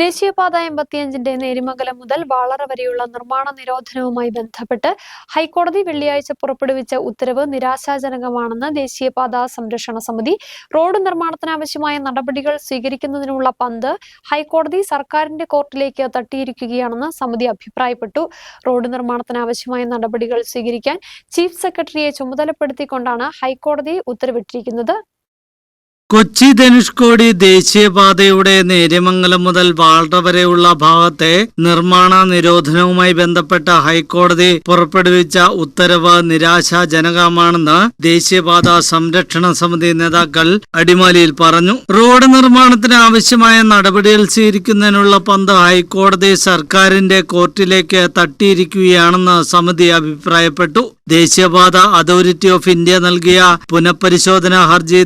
ദേശീയപാത എൺപത്തിയഞ്ചിന്റെ നേരിമംഗലം മുതൽ വാളറ വരെയുള്ള നിർമ്മാണ നിരോധനവുമായി ബന്ധപ്പെട്ട് ഹൈക്കോടതി വെള്ളിയാഴ്ച പുറപ്പെടുവിച്ച ഉത്തരവ് നിരാശാജനകമാണെന്ന് ദേശീയപാത സംരക്ഷണ സമിതി റോഡ് നിർമ്മാണത്തിനാവശ്യമായ നടപടികൾ സ്വീകരിക്കുന്നതിനുള്ള പന്ത് ഹൈക്കോടതി സർക്കാരിന്റെ കോർട്ടിലേക്ക് തട്ടിയിരിക്കുകയാണെന്ന് സമിതി അഭിപ്രായപ്പെട്ടു. റോഡ് നിർമ്മാണത്തിനാവശ്യമായ നടപടികൾ സ്വീകരിക്കാൻ ചീഫ് സെക്രട്ടറിയെ ചുമതലപ്പെടുത്തിക്കൊണ്ടാണ് ഹൈക്കോടതി ഉത്തരവിട്ടിരിക്കുന്നത്. കൊച്ചി ധനുഷ്കോടി ദേശീയപാതയുടെ നേര്യമംഗലം മുതൽ വാൾട്ട വരെയുള്ള ഭാഗത്തെ നിർമ്മാണ നിരോധനവുമായി ബന്ധപ്പെട്ട ഹൈക്കോടതി പുറപ്പെടുവിച്ച ഉത്തരവ് നിരാശാജനകമാണെന്ന് ദേശീയപാത സംരക്ഷണ സമിതി നേതാക്കൾ അടിമാലിയിൽ പറഞ്ഞു. റോഡ് നിർമ്മാണത്തിന് ആവശ്യമായ നടപടികൾ സ്വീകരിക്കുന്നതിനുള്ള പന്ത് ഹൈക്കോടതി സർക്കാരിന്റെ കോർട്ടിലേക്ക് തട്ടിയിരിക്കുകയാണെന്ന് സമിതി അഭിപ്രായപ്പെട്ടു. ദേശീയപാത അതോറിറ്റി ഓഫ് ഇന്ത്യ നൽകിയ പുനഃപരിശോധനാ ഹർജി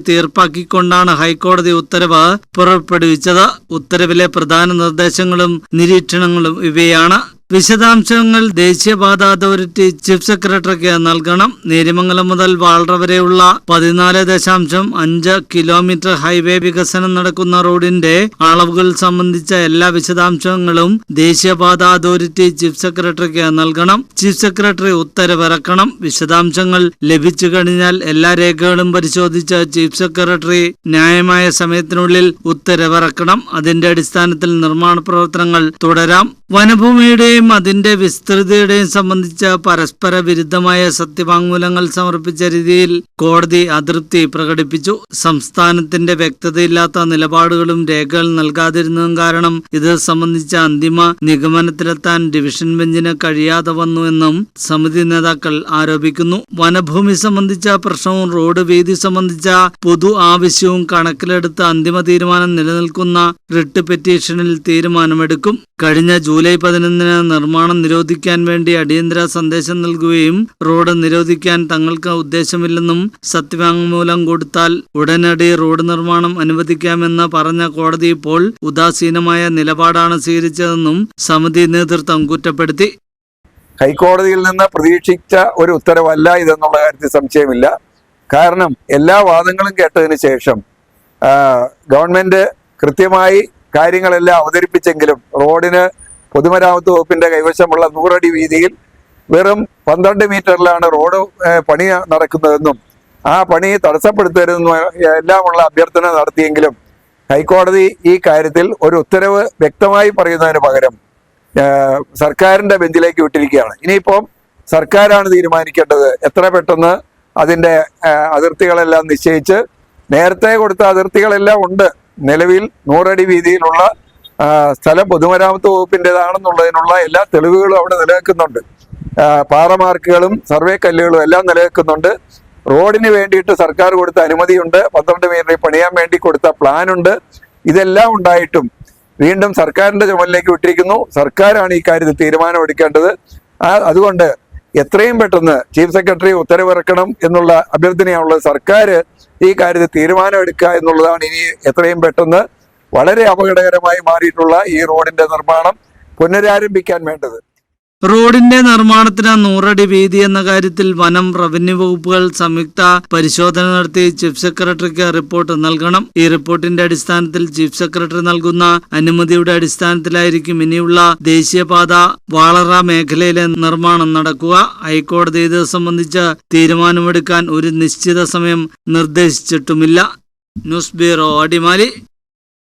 തീർപ്പാക്കിക്കൊണ്ടാണ് ഹൈക്കോടതി ഉത്തരവ് പുറപ്പെടുവിച്ചത്. ഉത്തരവിലെ പ്രധാന നിർദ്ദേശങ്ങളും നിരീക്ഷണങ്ങളും ഇവയാണ്. വിശദാംശങ്ങൾ ദേശീയപാത അതോറിറ്റി ചീഫ് സെക്രട്ടറിക്ക് നൽകണം. നേരിമംഗലം മുതൽ വാൾറ വരെയുള്ള പതിനാല് ദശാംശം അഞ്ച് കിലോമീറ്റർ ഹൈവേ വികസനം നടക്കുന്ന റോഡിന്റെ അളവുകൾ സംബന്ധിച്ച എല്ലാ വിശദാംശങ്ങളും ദേശീയപാത അതോറിറ്റി ചീഫ് സെക്രട്ടറിക്ക് നൽകണം. ചീഫ് സെക്രട്ടറി ഉത്തരവിറക്കണം. വിശദാംശങ്ങൾ ലഭിച്ചു കഴിഞ്ഞാൽ എല്ലാ രേഖകളും പരിശോധിച്ച് ചീഫ് സെക്രട്ടറി ന്യായമായ സമയത്തിനുള്ളിൽ ഉത്തരവിറക്കണം. അതിന്റെ അടിസ്ഥാനത്തിൽ നിർമ്മാണ പ്രവർത്തനങ്ങൾ തുടരാം. വനഭൂമിയുടെയും അതിന്റെ വിസ്തൃതിയുടെയും സംബന്ധിച്ച പരസ്പര വിരുദ്ധമായ സത്യവാങ്മൂലങ്ങൾ സമർപ്പിച്ച രീതിയിൽ കോടതി അതൃപ്തി പ്രകടിപ്പിച്ചു. സംസ്ഥാനത്തിന്റെ വ്യക്തതയില്ലാത്ത നിലപാടുകളും രേഖകൾ നൽകാതിരുന്നതും കാരണം ഇത് സംബന്ധിച്ച അന്തിമ നിഗമനത്തിലെത്താൻ ഡിവിഷൻ ബെഞ്ചിന് കഴിയാതെ വന്നുവെന്നും സമിതി നേതാക്കൾ ആരോപിക്കുന്നു. വനഭൂമി സംബന്ധിച്ച പ്രശ്നവും റോഡ് വീതി സംബന്ധിച്ച പൊതു ആവശ്യവും കണക്കിലെടുത്ത് അന്തിമ തീരുമാനം നിലനിൽക്കുന്ന റിട്ട് പെറ്റീഷനിൽ തീരുമാനമെടുക്കും. കഴിഞ്ഞ ജൂലൈ പതിനൊന്നിന് നിർമ്മാണം നിരോധിക്കാൻ വേണ്ടി അടിയന്തര സന്ദേശം നൽകുകയും റോഡ് നിരോധിക്കാൻ തങ്ങൾക്ക് ഉദ്ദേശമില്ലെന്നും സത്യവാങ്മൂലം കൊടുത്താൽ ഉടനടി റോഡ് നിർമ്മാണം അനുവദിക്കാമെന്ന് പറഞ്ഞ കോടതി ഇപ്പോൾ ഉദാസീനമായ നിലപാടാണ് സ്വീകരിച്ചതെന്നും സമിതി നേതൃത്വം കുറ്റപ്പെടുത്തി. ഹൈക്കോടതിയിൽ നിന്ന് പ്രതീക്ഷിച്ച ഒരു ഉത്തരവല്ല ഇതെന്നുള്ള കാര്യത്തിൽ സംശയമില്ല. കാരണം എല്ലാ വാദങ്ങളും കേട്ടതിന് ശേഷം ഗവൺമെന്റ് കൃത്യമായി കാര്യങ്ങളെല്ലാം അവതരിപ്പിച്ചെങ്കിലും റോഡിന് പൊതുമരാമത്ത് വകുപ്പിന്റെ കൈവശമുള്ള നൂറടി വീതിയിൽ വെറും പന്ത്രണ്ട് മീറ്ററിലാണ് റോഡ് പണി നടക്കുന്നതെന്നും ആ പണി തടസ്സപ്പെടുത്തരുതെന്നും എല്ലാമുള്ള അഭ്യർത്ഥന നടത്തിയെങ്കിലും ഹൈക്കോടതി ഈ കാര്യത്തിൽ ഒരു ഉത്തരവ് വ്യക്തമായി പറയുന്നതിന് പകരം സർക്കാരിന്റെ ബെഞ്ചിലേക്ക് വിട്ടിരിക്കുകയാണ്. ഇനിയിപ്പം സർക്കാരാണ് തീരുമാനിക്കേണ്ടത്. എത്ര പെട്ടെന്ന് അതിന്റെ അതിർത്തികളെല്ലാം നിശ്ചയിച്ച് നേരത്തെ കൊടുത്ത അതിർത്തികളെല്ലാം ഉണ്ട്. നിലവിൽ നൂറടി വീതിയിലുള്ള സ്ഥലം പൊതുമരാമത്ത് വകുപ്പിന്റെതാണെന്നുള്ളതിനുള്ള എല്ലാ തെളിവുകളും അവിടെ നിലനിൽക്കുന്നുണ്ട്. പാറമാർക്കുകളും സർവേ കല്ലുകളും എല്ലാം നിലനിൽക്കുന്നുണ്ട്. റോഡിന് വേണ്ടിയിട്ട് സർക്കാർ കൊടുത്ത അനുമതിയുണ്ട്. പന്ത്രണ്ട് മീറ്ററിൽ പണിയാൻ വേണ്ടി കൊടുത്ത പ്ലാനുണ്ട്. ഇതെല്ലാം ഉണ്ടായിട്ടും വീണ്ടും സർക്കാരിന്റെ ചുമലിലേക്ക് വിട്ടിരിക്കുന്നു. സർക്കാരാണ് ഈ കാര്യത്തിൽ തീരുമാനമെടുക്കേണ്ടത്. അതുകൊണ്ട് എത്രയും പെട്ടെന്ന് ചീഫ് സെക്രട്ടറി ഉത്തരവിറക്കണം എന്നുള്ള അഭ്യർത്ഥനയാണുള്ളത്. സർക്കാർ ഈ കാര്യത്തിൽ തീരുമാനമെടുക്കുക എന്നുള്ളതാണ് ഇനി എത്രയും പെട്ടെന്ന് വളരെ അപകടകരമായി മാറിയിട്ടുള്ള ഈ റോഡിന്റെ നിർമ്മാണം പുനരാരംഭിക്കാൻ വേണ്ടത്. റോഡിന്റെ നിർമ്മാണത്തിന് നൂറടി വീതി എന്ന കാര്യത്തിൽ വനം റവന്യൂ വകുപ്പുകൾ സംയുക്ത പരിശോധന നടത്തി ചീഫ് സെക്രട്ടറിക്ക് റിപ്പോർട്ട് നൽകണം. ഈ റിപ്പോർട്ടിന്റെ അടിസ്ഥാനത്തിൽ ചീഫ് സെക്രട്ടറി നൽകുന്ന അനുമതിയുടെ അടിസ്ഥാനത്തിലായിരിക്കും ഇനിയുള്ള ദേശീയപാത വാളറ മേഖലയിലെ നിർമ്മാണം നടക്കുക. ഹൈക്കോടതി ഇത് സംബന്ധിച്ച് തീരുമാനമെടുക്കാൻ ഒരു നിശ്ചിത സമയം നിർദ്ദേശിച്ചിട്ടുമില്ല. News bureau Adimali.